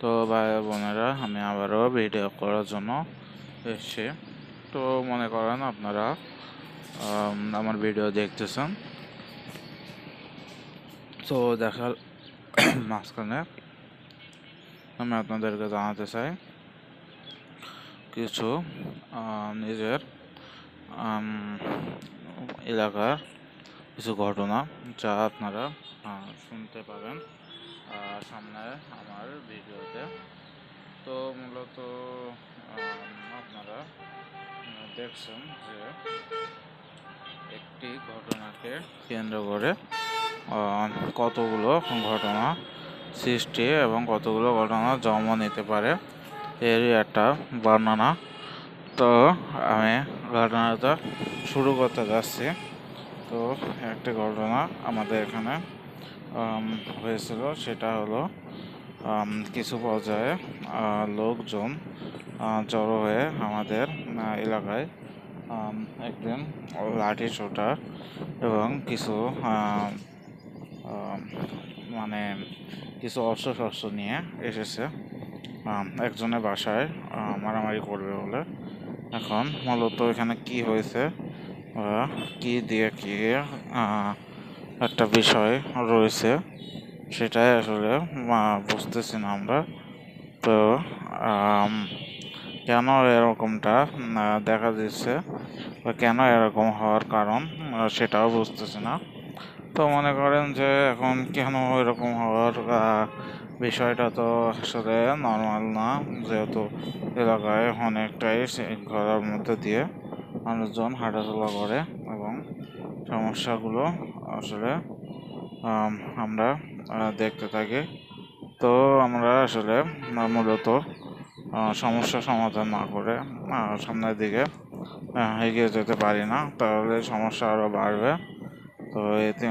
তো ভাই বোনেরা, আমি আবারও ভিডিও করার জন্য এসেছি। তো মনে করেন আপনারা আমার ভিডিও দেখতেছেন। তো দেখার মাঝখানে আমি আপনাদেরকে জানাতে চাই কিছু নিজের এলাকার কিছু ঘটনা যা আপনারা শুনতে পাবেন। সামনে আমার ভিডিওতে। তো মূলত আপনারা দেখছেন যে একটি ঘটনাকে কেন্দ্র করে কতগুলো ঘটনা সৃষ্টি এবং কতগুলো ঘটনা জন্ম নিতে পারে, এরই একটা বর্ণনা। তো আমি ঘটনাটা শুরু করতে যাচ্ছি। তো একটা ঘটনা আমাদের এখানে হয়েছিল, সেটা হলো কিছু পর্যায়ে লোকজন জড়ো হয়ে আমাদের এলাকায় একদিন লাঠি ছোটা এবং কিছু মানে কিছু অস্ত্র শস্ত্র নিয়ে এসেছে। একজনের বাসায় মারামারি করবে বলে। এখন মূলত এখানে কি হয়েছে কি দিয়ে কি একটা বিষয় রয়েছে, সেটাই আসলে বুঝতেছি না আমরা। তো কেন এরকমটা দেখা দিচ্ছে বা কেন এরকম হওয়ার কারণ সেটাও বুঝতেছি না। তো মনে করেন যে এখন কেন এরকম হওয়ার বিষয়টা তো আসলে নর্মাল না, যেহেতু এলাকায় অনেকটাই ঘরের মধ্যে দিয়ে মানুষজন হাঁটাচলা করে। সমস্যাগুলো আসলে আমরা দেখতে থাকি। তো আমরা আসলে মূলত সমস্যা সমাধান না করে সামনের দিকে এগিয়ে যেতে পারি না। তাহলে সমস্যা আরও বাড়বে। তো এতে